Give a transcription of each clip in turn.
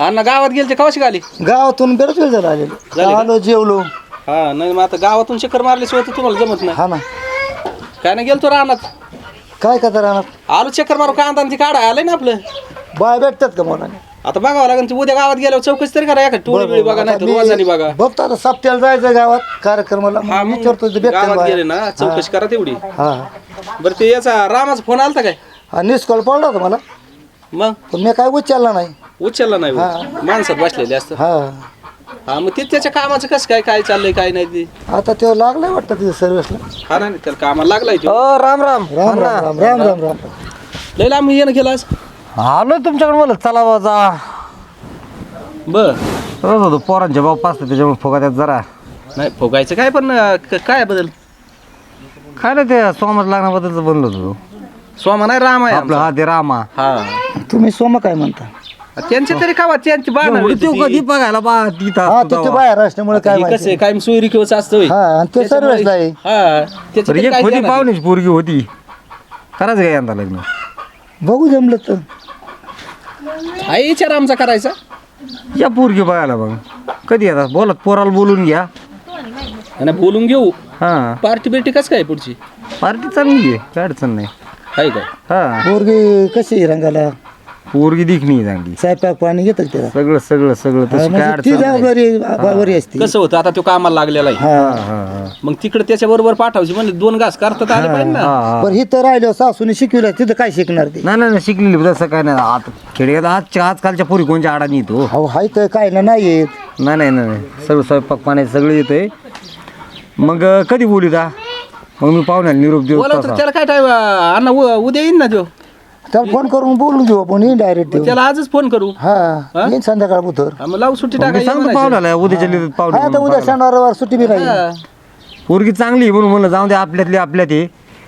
अण्णा गावात गेलते कवाशी गाली? गावातून बरेच वेळ झाला आलेलो. झाले का? आलो जेवलो. हा नाही मग आता गावातून चक्कर मारल्याशिवाय तर तुम्हाला जमत नाही. हा ना. काय नाही गेलतो रानात. काय करता राहणार आलो चक्कर मारू कांदा आणि ती काढा आलंय ना आपलं. बाय भेटतात का मला आता बघावं लागेल ते उद्या गावात गेल्यावर चौकशी तरी करा एका टोळी बिळी बघा नाही तर रोजानी बघा. बघतो आता सप्त्याला जायचं गावात कार्यक्रमाला. हा मग मग विचारतो ते भेटतात गावात बाया. गेले ना चौकशी करा तेवढी. हा. बरं ते याचा रामाचा फोन आलता काय? हा निस कॉल पडला होता मला. मग? पण मी काय उचलला नाही. उचलला नाही हा. माणसात बसलेले असतात. हा. हा मग ते त्याच्या कामाचं कसं काय काय चाललंय काय नाही ते? आता ते लागलंय वाटतं तिथे सर्व्हिसला हा ना त्याला कामाला लागलाय तो. हो राम राम. राम राम राम राम राम राम लय लांब येणं केलं आज? आलो तुमच्याकडे मला चला बा जा. बर. होतो पोरांचे बाप पाचते त्याच्यामुळे फुगा जरा. नाही फुगायचं काय पण अं, क- काय बदल? काय ना ते सोमत लागण्याबद्दलच बनलो होतो. सोमा नाही राम आहे आपलं आमचा. हा ते रामा. हा. तुम्ही सोमा काय म्हणता? त्यांची तरी खावा त्यांची बाण तो कधी बघायला बा तिथं हा तिथे तेव्हा. बाहेर असल्यामुळे काय कसं आहे कायम सोयरी किंवा असतं होय. हा आणि ते त्याच्यामुळे- हा एक काय होती देणार? पाहुण्याची पोरगी होती. करायचं काय यंदा लग्न? बघू जमलं तर. आहे विचार आमचा करायचा. या पोरगी बघायला बघ. कधी येतात? बोलत पोराला बोलून घ्या. आणि बोलून घेऊ. हा. पार्टी बिर्टी कसं काय पुढची? पार्टी चांगली आहे काय अडचण नाही. आहे काय? हा. पोरगी कशी आहे रंगाला? पोरगी दिखणी आहे चांगली. स्वयंपाक पाणी घेतात त्याला. सगळं सगळं सगळं हा, तशी काय म्हणजे ती अडचण नाही. जबाबदारी बरी असते. कसं होतं आता तो कामाला लागलेला आहे. हा. हा हा मग तिकडे त्याच्या बरोबर पाठवायची म्हणजे दोन घास करतात आले पाहिजे ना. हा हा. पण इथं राहिलं सासूने शिकवलं तिथं काय शिकणार ते? नाही नाही नाही, शिकलेली तसं काय नाही. आता खेड्यात आजच्या आजकालच्या पोरी कोणच्या आडा नाही येतो? अहो हाय तर काय ना नाही येत. नाही नाही नाही नाही. सगळं स्वयंपाक पाणी सगळं येतंय. मग अं, कधी बोलू दा? मग मी पाहुण्याला निरोप देऊ बोला तर तसा. त्याला काय टाइम अण्णा उ- उद्या येईन ना तो? त्याला फोन करून बोलून घेऊ आपण येईन डायरेक्ट त्याला आजच फोन करू. हा येईन संध्याकाळ हा, मग लावू सुट्टी मग मी टाकायची सांगतो म्हणायचं. पाहुण्याला उद्याच्या लिहित हा. पाहुणे उद्या शनिवार रविवार सुट्टी बी नाही हा. पोरगी चांगली आहे म्हणून म्हणलं जाऊ दे आपल्यातली आपल्यात आहे.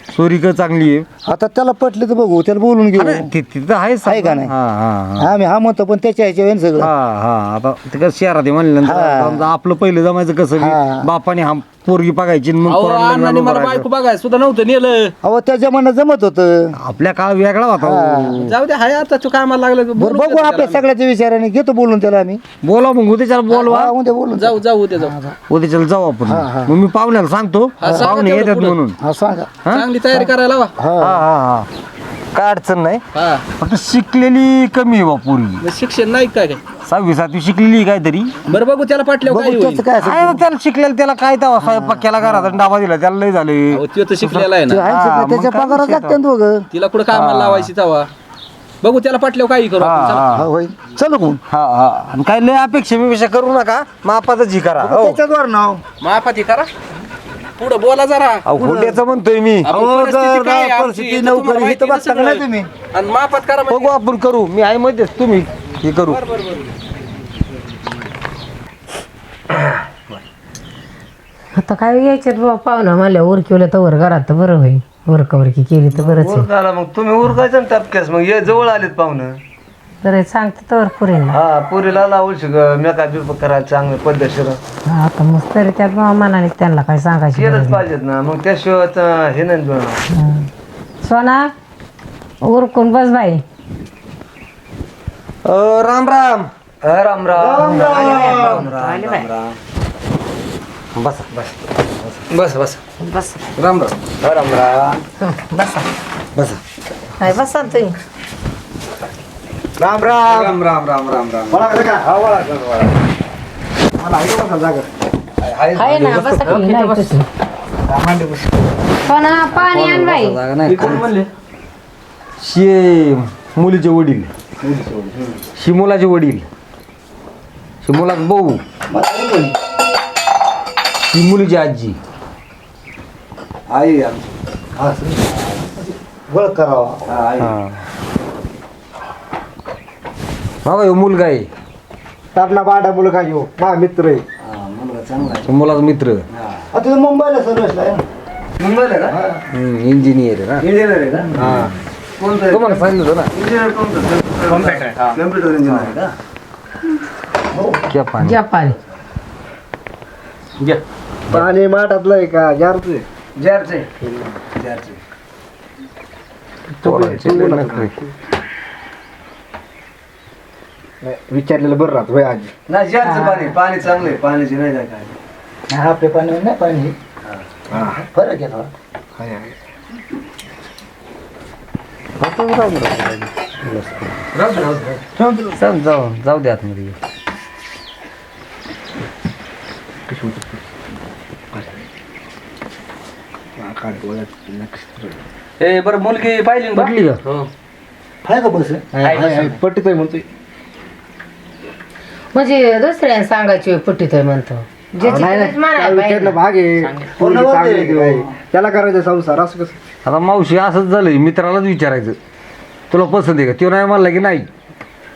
सोरीक चांगली आहे. आता त्याला पटले तर बघू त्याला बोलून घेऊ. ति- तिथं आहे आहे का नाही? हा हा हा. आम्ही हा म्हणतो पण त्याच्या ह्याच्या वेळेन सगळं. हा हा. आता ते कसं शहरात आहे म्हणल्यानंतर हा. समजा आपलं पहिलं जमायचं कसं हा. की बापाने हा पोरगी बघायची आणि मग अहो, पोराला लग्न अण्णाने मला करायचं. बायको बघाय सुद्धा नव्हतं नेलं. अहो त्या जमान्यात जमत होतं. आपल्या काळ वेगळा होता. हो. जाऊ दे हाय आता तो कामाला लागला बरं बघू आपल्या. सगळ्याच्या विचाराने. घेतो बोलून त्याला आम्ही. बोला मग उद्याच्याला बोलवा. हा उद्या बोलून जाऊ जाऊ उद्या जाऊ. उद्याच्याला जाऊ आपण. हा, हा. मग मी पाहुण्याला सांगतो. हा, सांगा पाहुणे तेवढं येतात पुढं. म्हणून. हा सांगा. चांगली तयारी करायला वा हा हा हा. हा काय अडचण नाही. हा. फक्त शिकलेली कमी आहे बा पोरगी. मग शिक्षण नाही काय काय? सहावी सातवी शिकलेली आहे काहीतरी. बरं बघू त्याला पाटल्यावर काय बघू होईल. त्याचं काय असेल काय ना त्याला शिकलेलं त्याला काय तेव्हा स्वयंपाक केला घरात आणि डाबा दिला त्याला लय झाले. अहो, त्यो तर शिकलेला आहे ते ना. आहे हा, सगळं, मग त्याच्या काय पगारात विषय लागते दोघं. तिला कुठं कामाला लावायची तवा बघू त्याला पाटल्यावर काही करू हा आपण, चला. हा हा होय. चलो कोण हा हा. आणि काही लय अपेक्षा बिपेक्षा करू नका मापातच ही करा हो. त्याच्याद्वार नाव माफाती करा. पुढं बोला जरा. अहो हुंड्याचं म्हणतोय मी. आपण अहो, परिस्थिती जर काय आहे गाव आमची, परिस्थिती हे तर तुम्हाला नोकरी, ना बघता का? नाही. तुम्ही? आणि माफात करा म्हणजे. बघू आपण करू. मी आहे मध्येच. तुम्ही हे करू. बरं, बरं, बरं. आता काय यायच्यात बाबा पाहुणा म्हणल्या उरकिवलं तर वर घरात तर बरं होईल. उरकी केली तर बरंच आहे. मग. तुम्ही उरकायचं ना टपक्यास मग ये जवळ आलेत पाहुणं. बरं आहे, सांगते तर पुरेल हा पुरीला लावू शक मेकअप बिप करायला चांगलं पद्धतशीर आता मग तरी त्यात बाबा मनाने त्यांना काय सांगायची केलंच पाहिजेत ना मग त्याशिवाय तर हे नाही जुळणार. सोना उरकून बस बाई. अ, राम राम. हा, राम राम. बस बस. बस बस. बस. राम राम. हा, राम राम. बसा. बस काय बसा ना तुम्ही. राम राम. राम राम राम राम राम. ओळखलं का हा ओळखलं मला आहे का बसायला जागा? ना बस हो बस. पाणी आण नाही? कोण शे मुलीचे वडील. शिमोलाचे वडील. शिमोला भाऊ शिमुलीची आजी. आई आमची. हा, सर. करावा. हा, आई. बघा ह्यो मुलगा आहे. आपला बाडा मुलगा येऊ मा मित्र आहे. ह्यो मुलाचा मित्र. आता तो मुंबईला आहे मुंबईला का? इंजिनियर आहे ना. इंजिनियर आहे का? हा. कोणतं? तुम्हाला सांगितलं होतं इंजिनियर कोणतं? कम्प्युटर इंजिनियर आहे का? ना क्या पाणी घ्या. पाणी माठातलं आहे का? जारचं जॅरचे जॅरचे पोरांचे लय नखरे. नाही, विचारलेलं बरं राहत. वय आजी? नाही पाणी पाणी चांगलं आहे पाण्याची नाही काय काय आपल्या पाणी नाही पाणी. फरक आहे थोडा. हाय, हाय. चल जाऊ जाऊ दे आतमध्ये. हा, काढ. ए बरं मुलगी पाहिली ना बा? पटली का हो. आहे का बस? हाय, हाय, हाय. पटत आहे म्हणतोय. म्हणजे दुसऱ्या सांगायची पट्टीत आहे म्हणतो. ज्याची नाही, नाही, गरज म्हणायला काय पाहिजे. विचारलं भाग आहे. पोरगी चांगली आहे. काय. त्याला करायचं संसार असं कसं? आता मावशी असंच झालंय मित्रालाच विचारायचं. तुला पसंत आहे का? तो नाही म्हणला की नाही.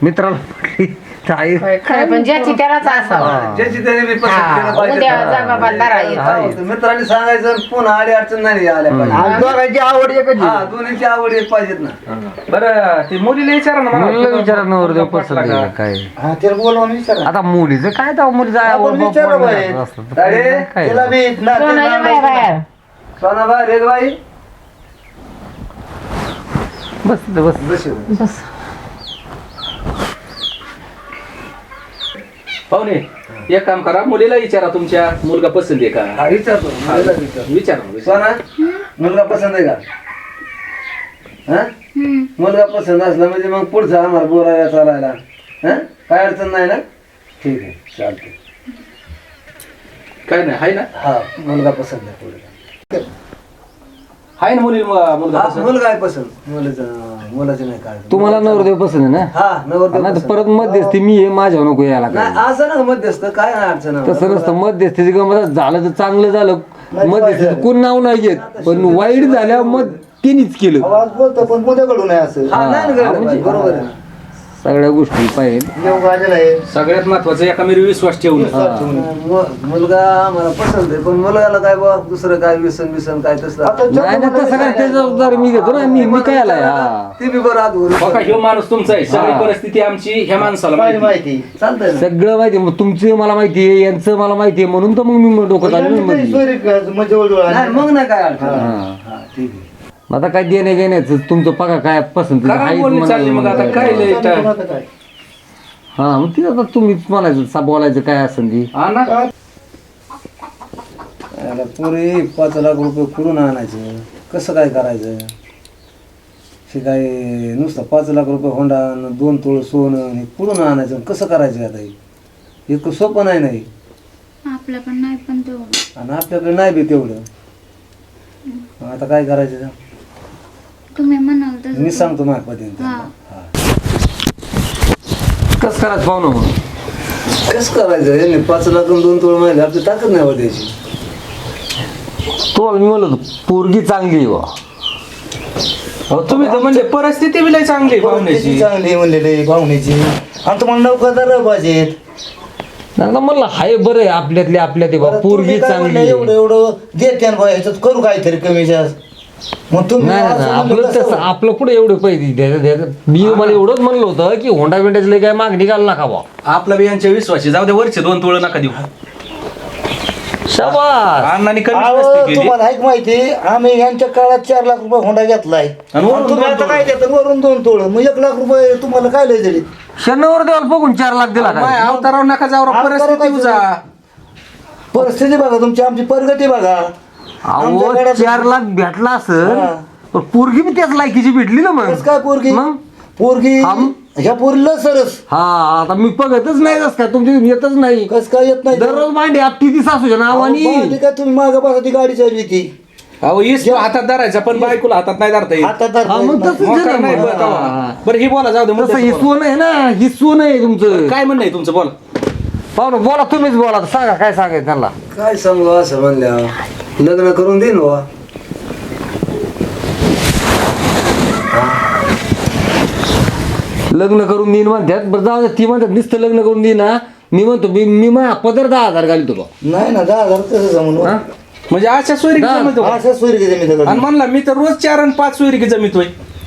मित्राला म्हटली खरं पण ज्याची त्यालाच असावा. ज्याची त्याने मी पसंत हा, केलं पाहिजे उद्या जबाबदार येतो हा, तर मित्रांनी सांगायचं पुन्हा आडी अडचण नाही आल्या पाहिजे. आज दोघांची आवड एकच हा आहे. दोन्हीची आवड एक पाहिजेत ना. बरं ते मुलीला विचारा ना मला. मुलीला विचारा नवरदेव पटला पसंत आहे का? का काय? हा त्याला बोलवून विचारा. आता मुलीचं काय तर मुलीचं आहे, आपण आवड बाप विचारू म्हणणार बाई. तर अरे, काय तिला बी ना- सोनं ये बाहेर. बाई बस बस. बस. बस. पाहुणे एक काम करा मुलीला विचारा तुमच्या मुलगा पसंत आहे का? हा विचारतो मुलीला विचारतो. विचारा. सोना मुलगा पसंत आहे का? हा? मुलगा पसंत असला म्हणजे मग पुढचा आम्हाला बोलायला चालायला. हा? काय अडचण नाही ना? ठीक आहे चालते काय नाही हाय ना? हा मुलगा पसंत आहे पुढे. हाय ना मुली मुलगा हा पसंत? मुलगा आहे पसंत. मुलाचं मुलाचं नाही काय तुम्हाला नवरदेव पसंत आहे ना? हा नवरदेव नाही तर पसंत. परत मध्यस्थी मी आहे माझ्या नको यायला काय नाही असं ना मध्यस्थ काय नाही अडचण आहे. तसं नसतं मध्यस्थीची गमत झालं तर चांगलं झालं. मध्यस्थीचं कोण नाव नाही घेत पण वाईट झाल्यावर मग तिनेच केलं. आवाज बोलतो पण मुद्द्याकडून आहे असं. हा नाही ना हा, गरज म्हणजे- बरोबर आहे. सगळ्या गोष्टी पाहिजे. आहे. सगळ्यात महत्वाचं एका मी विश्वास ठेवून. मु- मुलगा मला पसंत आहे पण मुलगाला काय बा दुसरं काय व्यसन बिसन काय तसलं. नाही ना तसं काय त्याची जबाबदारी मी घेतो ना मी मी काय आलाय? हा. ते बी बरं आत बघा ह्यो माणूस तुमचा आहे. सगळी परिस्थिती आमची ह्या माणसाला माहिती माहिती. चालतंय ना. सगळं माहिती मग तुमचं मला माहिती आहे यांचं मला माहिती आहे. म्हणून तर मग मी डोकं चालू. म्हणजे ओळख नाही मग नाही काय अडचण. हा. हा ठीक आहे. आता काय देणे घेण्याचं? तुमचं पगा काय पसंत काय बोलणी चालली मग आता काय लय हा मग ते आता तुम्हीच म्हणायचं सा बोलायचं काय असेल ती हा ना? याला पुरे पाच लाख रुपये कुठून आणायचं? कसं काय करायचं? हे काय नुसतं पाच लाख रुपये होंडा आणि दोन तोळ सोनं हे कुठून आणायचं आणि कसं करायचं आता हे? एक सोपं नाही नाही आपलं पण नाही पण तेवढं. आणि आपल्याकडे नाही बी तेवढं. आता काय करायचं? तुम्ही म्हणाल तसं मी सांगतो माझ्या पद्धतीने. कसं करायचं पाहू ना मग. कसं करायचं? यांनी पाच लाख आणि दोन तोळ माहिती आपली ताकद नाही वाटायची तुम्हाला मी म्हणलो होतो, पोरगी चांगली आहे बुवा. अहो, तुम्ही तर म्हणजे परिस्थिती बी लय चांगली आहे पाहुण्याची. चांगली म्हणलेली भावनेची आणि तुम्हाला नौकादार पाहिजेत नंतर म्हणलं हाय बरं आहे आपल्यातली आपल्यात आहे बुवा, बरं, पोरगी तुम्ही काय चांगली म्हणलं, आहे. एवढं एवढं देते ना ह्याच्यात करू काहीतरी कमी जास्त. मग तुम्ही नाही असं नाही, म्हणलं आपलं तसं. आपलं कुठे एवढे पैसे द्यायचं द्यायचं मी मला एवढंच म्हणलं होतं की होंडा बिंडाची लय काय मागणी घाल नका बा आपला बी यांच्या विश्वासी जाऊ दे वरचे दोन तोळ नका देऊ. शाबास. अण्णांनी कमी अहो, नसती केली. तुम्हाला माहिती आम्ही यांच्या काळात चार लाख रुपये होंडा घेतलाय. आणि वरून आणि तुम्ही दोन आता तोळ. काय देता? वरून दोन तोळ. मग एक लाख रुपये तुम्हाला काय लय दिली? शनिवार देवाला बघून चार लाख दिला माय अवतारावर नका जाऊ राव, अवतारावर परिस्थिती उजा परिस्थिती बघा तुमची आमची प्रगती बघा. अहो चार लाख भेटला असेल हा. पण पोरगी बी त्याच लायकीची भेटली ना मग. कस काय पोरगी? मग? पोरगी ह्या पोरीला सरस. हा आता मी बघतच नाही कस काय तुमची येतच नाही. कस काय येत नाही? दररोज मांडी आपटी ती सासूच्या अहो, नावानी. काय तुम्ही मागं बसा ती गाडी चालली ती. अहो इस हातात धरायचा पण बायकोला हातात नाही धरता येत. हा, मग मोकार नाही. बरं, हा, तेव्हा. बरं बोला जाऊ दे तसं मुद्द्याचं ही बोला. सोन आहे ना ही सोन आहे तुमचं. काय म्हणणं आहे तुमचं? बोला. पाहुणं बोला तुम्हीच बोला सांगा काय सांगायचं त्यांना? काय सांगू असं म्हणल्या. लग्न करून देईन बा लग्न करून देईन म्हणतात बरं जाऊ दे ती म्हणतात नुसतं लग्न करून देईन ना मी म्हणतो मी मी मा पदर दहा हजार घालतो बा नाही ना दहा हजार कसं जमून हा? म्हणजे अशा सोयरी दहा- जमितो? असं सोयरी मी आणि म्हणला मी तर रोज चार आणि पाच सोयरी जमितोय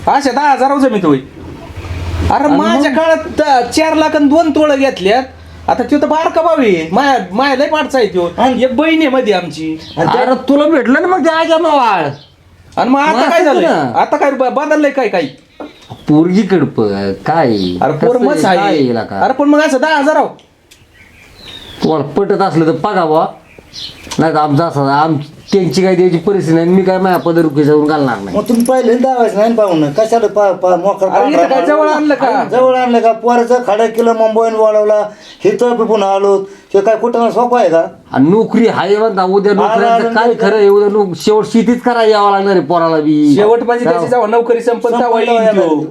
अशा दहा हजार जमितोय अरे माझ्या काळात चार लाख आणि दोन तोळ घेतल्यात. आता तो तर बारका भाऊ आहे? माया माया लय पाडचा आहे तो आणि- एक बहीण आहे मध्ये आमची. अरे तुला भेटलं ना मग त्या आजा मावाळ आणि मग आता काय झालंय? ना. आता काय ब- बदललंय काय काही पोरगी कडप काय? अरे पोर कसं काय आहे. हिला का? अरे पण मग असं दहा हजार तुम्हाला पटत असलं तर बघा बा नाही तर आमचं असं आम त्यांची काय द्यायची परिस्थिती नाही मी काय माझ्या पदरुकी जाऊन घालणार नाही. मग तुम्ही पहिले दावायचं नाही पाहून? कशाला पा पा मोकर अरे इथं काय जवळ आणलं का? जवळ आणलं का? पोराचं खाडा केलं मुंबईन बोलावला हे तर पुन्हा आलो. ते काय कुठं सोपं आहे का? आणि नोकरी हाय म्हणता उद्या नोकऱ्याचं काय खरं आहे उद्या नोक शेवट शेतीच करायला यावं लागणार आहे पोराला बी. शेवट म्हणजे त्याची नोकरी संपत येईल त्यो.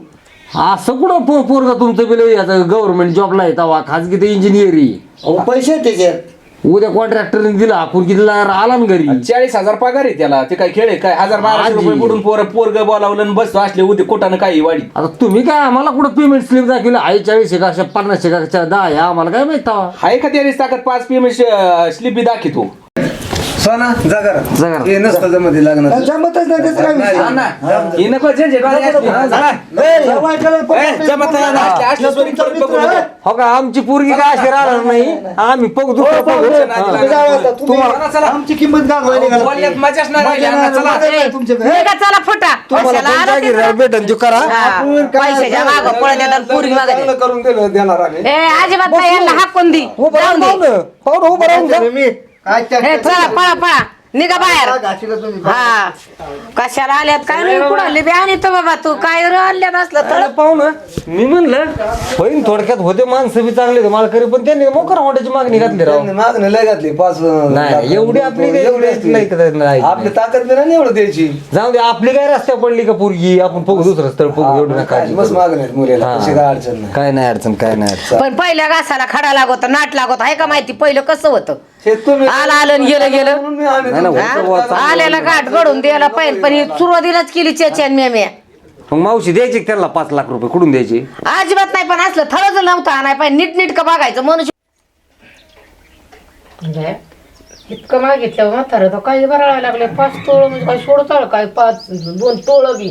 असं कुठं पो पोरगा तुमचं बिल आता गव्हर्नमेंट जॉबला आहे तेव्हा खाजगी ते इंजिनिअरिंग अहो पैसे आहेत त्याच्यात. उद्या कॉन्ट्रॅक्टरने दिला आपण कितीला आला ना घरी? चाळीस हजार पगार आहे त्याला. ते काय खेळ आहे? काय हजार बाराशे आजी. रुपये बुडून पोर पोरग बोलावलं आणि बसतो असले उद्या कुठानं काही वाढी. आता तुम्ही काय आम्हाला कुठं पेमेंट स्लिप दाखवलं? आहे चाळीस एका पन्नास एका दहा आहे आम्हाला काय माहीत हाय का त्याने ताकद? पाच पेमेंट स्लिप बी दाखवतो सोना. हे नसतं जमत हे लग्न जमतच नाही त्याचं काय विषय? हा ना. ही नको झंझट वाली असली. चला. ए, जवळ केलं ए, पण- जमत नाही ना. असली- असली सोयरी तुमचा करून मित्र बघू आहे? नका. हो का आमची पोरगी काय अशी राहणार नाही आम्ही दुसरं तुम्ही जावं आता, तुम्ही- चला, चला. आमची किंमत गागवायली घालत बोलण्यात नाही. मजाच नाही राहिली, मजा अण्णा, नाही, चला. मजा नाही तुमच्याकडे. निघा चला फुटा कशाला आला तिथं? भेटन तू करा हा, पैशाच्या मागं पळत येतात पुरी मागं लग्न करून दिलं देणार आम्ही ए अजिबात नाही यांना हाकून दी जाऊन दे पाहुणं उभं राहून जा. काय त्या- चला पळा पळा. निघा बाहेर. घाशीला तुम्ही? हा. कशाला आल्यात? काय नाही कुणाले बी आणि तो बाबा तू काय रे आणल्यात असलं तर? अरे पाहुणं मी म्हणलं होईन थोडक्यात होते माणसं बी चांगले होते. मालकरी पण त्यांनी मोकर होंड्याची मागणी घातली राव. त्यांनी मागणी लय घातली पाच नाही एवढी आपली काही एवढी. नाही का- नाही. आपली ताकद बी नाही एवढं द्यायची. जाऊ दे आपली काय रस्त्या पडली का पोरगी? आपण बघू दुसरं स्थळ बघू एवढी नका काळजी मस्त करू. मागणी आहेत मुलीला. काय अडचण नाही. काय नाही अडचण काय नाही अडचण. पण पहिल्या घासाला खडा लागत नाट लागत आहे का माहिती? पहिलं कसं होतं? हे तुम्ही आलं आलं आणि गेलं गेलं. म्हणून मी नाही, नाही, तुमच्या- हा? आल्याला गाठ घडून द्यायला पाहिजे पण ही सुरुवातीलाच केली चेचन मेम्या मग मावशी द्यायची का त्याला पाच लाख रुपये? कुठून द्यायची? अजिबात नाही पण असलं थळच नव्हतं आणाय पाहिजे नीट नीट का बघायचं? मनुष्य इतकं मागितलं म्हातारं तर काही भरायला लागले. पाच तोळ म्हणजे काय सोडत आलं काय? पाच दोन तोळ बी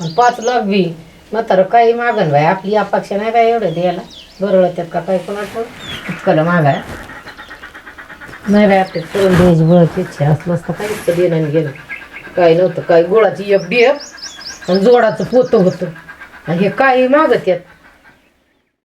आणि पाच लाख बी. म्हातारं काही मागन बाय आपली अपेक्षा नाही बाय एवढं द्यायला. बरं त्यात का काय कोणाचं? इतकं मागाय नाही बाय आपल्या करून द्यायची इच्छा असलं असतं काहीच देणं आणि गेलं काही नव्हतं काही गोळाची एक एफ आणि जोडाचं पोतं होतं. आणि हे काही मागत येत